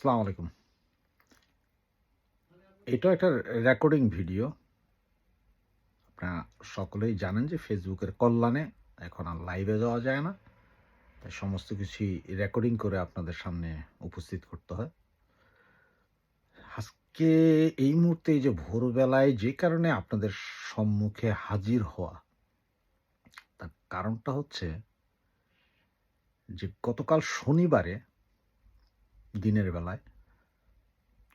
আসসালামু আলাইকুম। এটা একটা রেকর্ডিং ভিডিও আপনারা সকলেই জানেন যে ফেসবুকের কল্যাণে এখন আর লাইভে যাওয়া যায় না। তাই সমস্ত কিছুই রেকর্ডিং করে আপনাদের সামনে উপস্থিত করতে হয়। আজকে এই মুহূর্তে যে ভোরবেলায় যে কারণে আপনাদের সম্মুখে হাজির হওয়া, তার কারণটা হচ্ছে যে গতকাল শনিবারে দিনের বেলায়।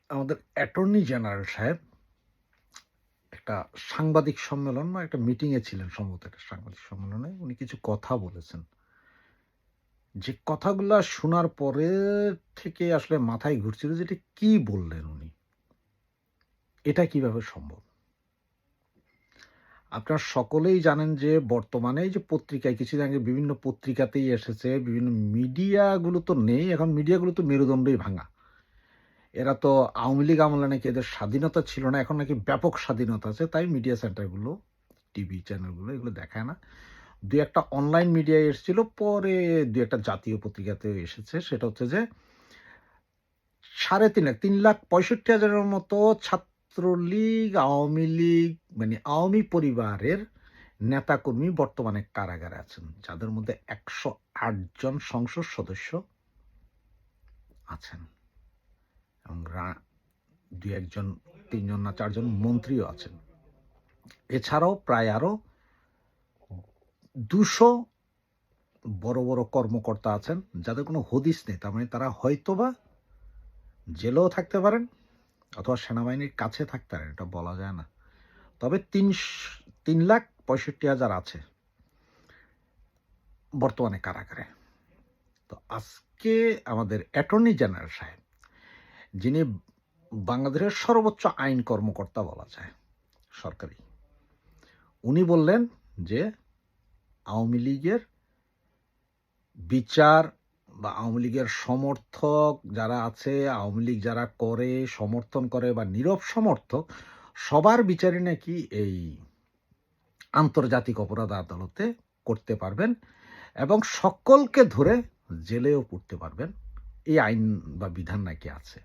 আমাদের অ্যাটর্নি জেনারেল সাহেব একটা সাংবাদিক সম্মেলন বা একটা মিটিংয়ে ছিলেন, সম্ভবত একটা সাংবাদিক সম্মেলনে। উনি কিছু কথা বলেছেন। যে কথাগুলা শোনার পরে থেকে আসলে মাথায় ঘুরছিল যে এটা কি বললেন উনি? এটা কীভাবে সম্ভব? আপনারা সকলেই জানেন যে বর্তমানে এই যে পত্রিকায় কিছুদিন আগে বিভিন্ন পত্রিকাতেই এসেছে, বিভিন্ন মিডিয়াগুলো তো নেই, এখন মিডিয়াগুলো তো মেরুদণ্ডই ভাঙা। এরা তো আওয়ামী লীগ আমলে নাকি এদের স্বাধীনতা ছিল না, এখন নাকি ব্যাপক স্বাধীনতা আছে, তাই মিডিয়া সেন্টারগুলো, টিভি চ্যানেলগুলো এগুলো দেখায় না। দু একটা অনলাইন মিডিয়ায় এসেছিল, পরে দু একটা জাতীয় পত্রিকাতেও এসেছে, সেটা হচ্ছে যে সাড়ে তিন লাখ তিন লাখ পঁয়ষট্টি হাজারের মতো ছাত্রলীগ, আওয়ামী লীগ মানে আওয়ামী পরিবারের নেতাকর্মী বর্তমানে কারাগারে আছেন, যাদের মধ্যে একশো জন সংসদ সদস্য আছেন এবং দু একজন, তিনজন না চারজন মন্ত্রীও আছেন। এছাড়াও প্রায় আরও দুশো বড় বড় কর্মকর্তা আছেন, যাদের কোনো হদিস নেই, তার মানে তারা হয়তোবা জেলেও থাকতে পারেন অথবা সেনাবাহিনীর কাছে থাকতে পারেন, এটা বলা যায় না। তবে তিন তিন লাখ পঁয়ষট্টি হাজার আছে বর্তমানে কারাগারে। তো আজকে আমাদের অ্যাটর্নি জেনারেল সাহেব, যিনি বাংলাদেশের সর্বোচ্চ আইন কর্মকর্তা বলা যায়, সরকারি, উনি বললেন যে আওয়ামী লীগের বিচার বা আওয়ামী লীগের সমর্থক যারা আছে, আওয়ামী লীগ যারা করে, সমর্থন করে বা নীরব সমর্থক, সবার বিচারে নাকি এই আন্তর্জাতিক অপরাধ আদালতে করতে পারবেন এবং সকলকে ধরে জেলেও পড়তে পারবেন। এই আইন বা বিধান নাকি আছে।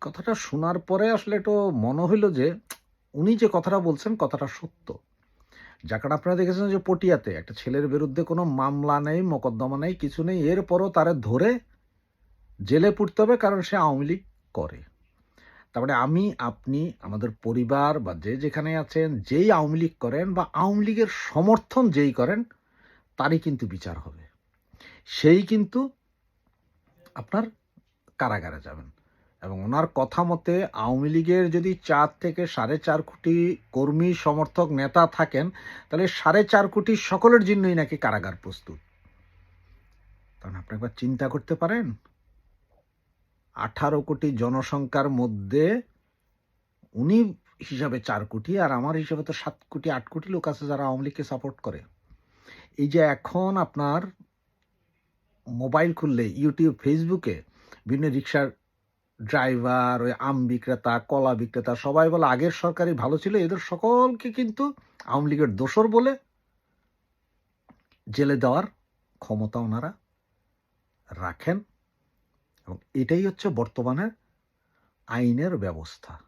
কথাটা শোনার পরে আসলে একটু মনে হইল যে উনি যে কথাটা বলছেন কথাটা সত্য। যার কারণে আপনারা দেখেছেন যে পটিয়াতে একটা ছেলের বিরুদ্ধে কোনো মামলা নেই, মোকদ্দমা নেই, কিছু নেই। এরপরও তারে ধরে জেলে পুড়তে হবে, কারণ সে আওয়ামী লীগ করে। তারপরে আমি, আপনি, আমাদের পরিবার বা যে যেখানে আছেন, যেই আওয়ামী লীগ করেন বা আওয়ামী লীগের সমর্থন যেই করেন, তারই কিন্তু বিচার হবে। সেই কিন্তু আপনার কারাগারে যাবেন। এবং ওনার কথা মতে আওয়ামী লীগের যদি চার থেকে সাড়ে চার কোটি কর্মী সমর্থক নেতা থাকেন, তাহলে সাড়ে চার কোটি সকলের জন্যই নাকি কারাগার প্রস্তুত? কারণ আপনি একবার চিন্তা করতে পারেন। আঠারো কোটি জনসংখ্যার মধ্যে উনি হিসাবে চার কোটি, আর আমার হিসাবে তো সাত কোটি, আট কোটি লোক আছে যারা আওয়ামী লীগকে সাপোর্ট করে। এই যে এখন আপনার মোবাইল খুললে, ইউটিউব ফেসবুকে বিভিন্ন রিক্সার ড্রাইভার ওই আম বিক্রেতা, কলা বিক্রেতা, সবাই বলে আগের সরকারই ভালো ছিল, এদের সকলকে কিন্তু আওয়ামী লীগের দোসর বলে জেলে দেওয়ার ক্ষমতা ওনারা রাখেন। এবং এটাই হচ্ছে বর্তমানের আইনের ব্যবস্থা।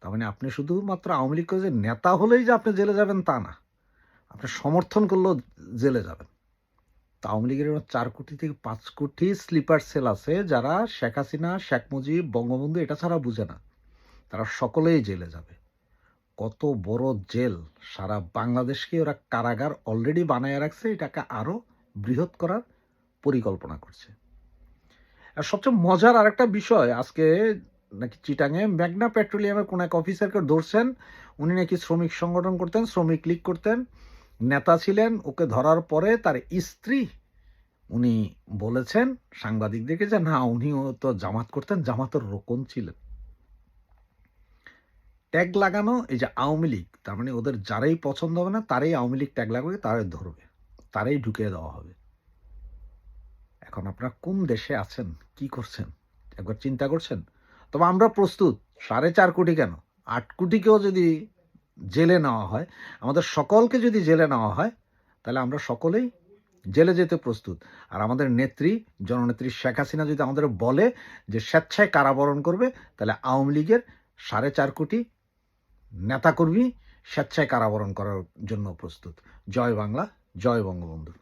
তার মানে আপনি শুধুমাত্র আওয়ামী লীগ যে নেতা হলেই যে আপনি জেলে যাবেন তা না, আপনি সমর্থন করলেও জেলে যাবেন। তো আওয়ামী লীগের চার কোটি থেকে পাঁচ কোটি স্লিপার সেল আছে, যারা শেখ হাসিনা, শেখ মুজিব, বঙ্গবন্ধু এটা ছাড়া বুঝে না। তারা সকলেই জেলে যাবে। কত বড় জেল সারা বাংলাদেশকে ওরা কারাগার অলরেডি বানায় রাখছে, এটাকে আরও বৃহৎ করার পরিকল্পনা করছে। আর সবচেয়ে মজার আরেকটা বিষয়, আজকে নাকি চিটাঙে ম্যাগনা পেট্রোলিয়ামের কোন এক অফিসারকে ধরছেন, উনি নাকি শ্রমিক সংগঠন করতেন, শ্রমিক লীগ করতেন। নেতা ছিলেন, ওকে ধরার পরে তার স্ত্রী উনি বলেছেন সাংবাদিকদেরকে যে না উনিও তো জামাত করতেন, জামাতের রোকন ছিলেন। ট্যাগ লাগানো, এই যে আওয়ামী লীগ, তার মানে ওদের যারাই পছন্দ হবে না, তারাই আওয়ামী লীগ ট্যাগ লাগাবে, তারাই ধরবে, তারাই ঢুকিয়ে দেওয়া হবে। এখন আপনারা কোন দেশে আছেন, কি করছেন, একবার চিন্তা করছেন? তবে আমরা প্রস্তুত, সাড়ে চার কোটি কেন? আট কোটিকেও যদি জেলে নেওয়া হয়। আমাদের সকলকে যদি জেলে নেওয়া হয়, তাহলে আমরা সকলেই জেলে যেতে প্রস্তুত। আর আমাদের নেত্রী, জননেত্রী শেখ হাসিনা যদি আমাদের বলে যে স্বেচ্ছায় কারাবরণ করবে, তাহলে আওয়ামী লীগের সাড়ে চার কোটি নেতাকর্মী স্বেচ্ছায় কারাবরণ করার জন্য প্রস্তুত। জয় বাংলা, জয় বঙ্গবন্ধু।